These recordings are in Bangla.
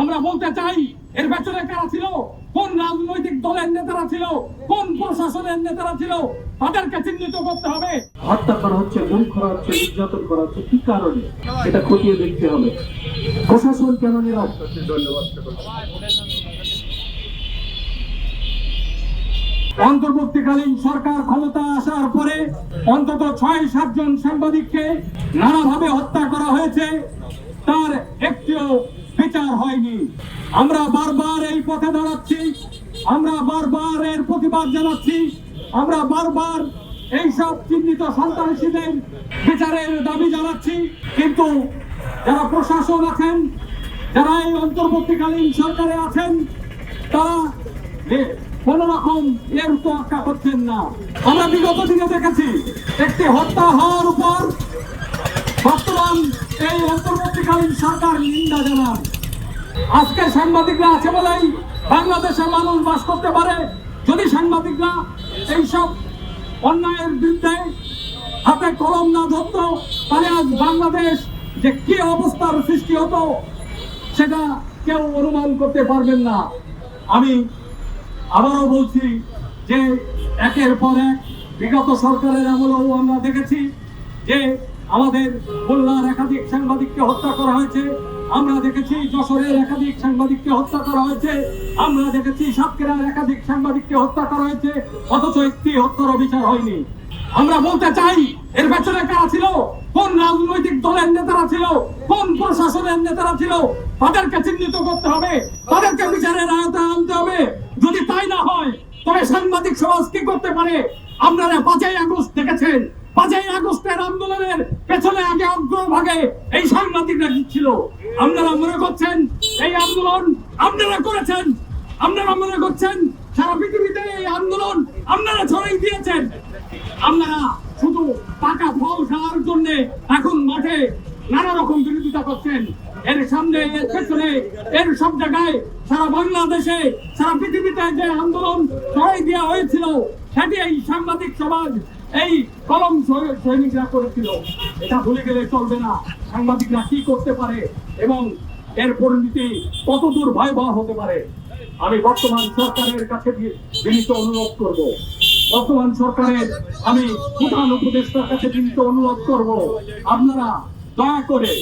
আমরা বলতে চাই এর পেছনে কারা ছিল? কোন রাজনৈতিক দলের নেতারা ছিল? কোন প্রশাসনের নেতারা ছিল? তাদেরকে চিহ্নিত করতে হবে। হত্যা করা হচ্ছে গুম করা হচ্ছে নির্যাতন করা হচ্ছে কি কারণে? এটা খতিয়ে দেখতে হবে। প্রশাসন কেন নীরব অন্তর্বর্তীকালীন সরকার ক্ষমতা আসার পরে অন্তত ছয় সাতজন সাংবাদিককে নানাভাবে হত্যা করা হয়েছে। তার একটিও বিচার হয়নি। আমরা বারবার এই পথে দাঁড়াচ্ছি, আমরা বারবার এর প্রতিবাদ জানাচ্ছি, আমরা বারবার এইসব চিহ্নিত সন্ত্রাসীদের বিচারের দাবি জানাচ্ছি। কিন্তু যারা প্রশাসন আছেন, যারা এই অন্তর্বর্তীকালীন সরকারে আছেন, তারা কোন রকম এর তোয়াক্কা করছেন না। আমরা বিগত দিনে দেখেছি, একটি হত্যা হওয়ার উপর বর্তমান এই অন্তর্বর্তীকালীন সরকার আজকে সাংবাদিকরা আছে বলেই বাংলাদেশের মানুষ বাস করতে পারে। যদি সাংবাদিকরা এইসব অন্যায়ের বিরুদ্ধে হাতে কলম না ধরত, তাহলে আজ বাংলাদেশ যে কি অবস্থার সৃষ্টি হতো, সেটা কেউ অনুমান করতে পারবেন না। আমি আবারও বলছি যে একের পর এক বিগত সরকারের আমলেও আমরা দেখেছি যে আমাদের খুলনার একাধিক সাংবাদিককে হত্যা করা হয়েছে। আমরা দেখেছি যশোরের একাধিক সাংবাদিককে হত্যা করা হয়েছে। আমরা দেখেছি সাতক্ষীরার একাধিক সাংবাদিককে হত্যা করা হয়েছে, অথচ একটি হত্যার বিচার হয়নি। আমরা বলতে চাই, এর পেছনে কারা ছিল? কোন রাজনৈতিক দলের নেতারা ছিল? কোন প্রশাসনের নেতারা ছিল? তাদেরকে চিহ্নিত করতে হবে। তাদেরকে বিচারের আয়তায় আনতে হবে। যদি তাই না হয়, তবে সাংবাদিক সমাজ কি করতে পারে? আপনারা পাঁচই আগস্ট দেখেছেন। পাঁচই আগস্টের আন্দোলনের পেছনে আগে অগ্রভাগে এই সাংবাদিকরা ছিল? আপনারা মনে করছেন এই আন্দোলন আপনারা করেছেন? আপনারা মনে করছেন সারা পৃথিবীতে এই আন্দোলন আপনারা ছড়াই দিয়েছেন? আপনারা শুধু টাকা ফল খাওয়ার জন্য এখন মাঠে নানা রকম বিরোধিতা করছেন। এর সামনে, এর পেছনে, এর সব জায়গায় সারা বাংলাদেশে, সারা পৃথিবীতে যে আন্দোলন ছড়াই দেওয়া হয়েছিল, সেটি এই সাংবাদিক সমাজ এই কলম সৈনিকরা করেছিল। এটা ভুলে গেলে চলবে না। সাংবাদিকরা কি করতে পারে এবং এর পরিণতি কতদূর ভয়াবহ হতে পারে? আমি বর্তমান সরকারের কাছে বিনীত অনুরোধ করব। বর্তমান সরকারের আমি প্রধান উপদেষ্টার কাছে বিনীত অনুরোধ করব। আপনারা দয়া করে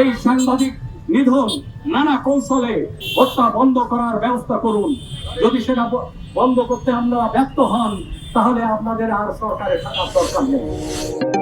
এই সাংবাদিক নিধন নানা কৌশলে হত্যা বন্ধ করার ব্যবস্থা করুন। যদি সেটা বন্ধ করতে আপনারা ব্যর্থ হন তাহলে আপনাদের আর সরকারে থাকার দরকার নেই।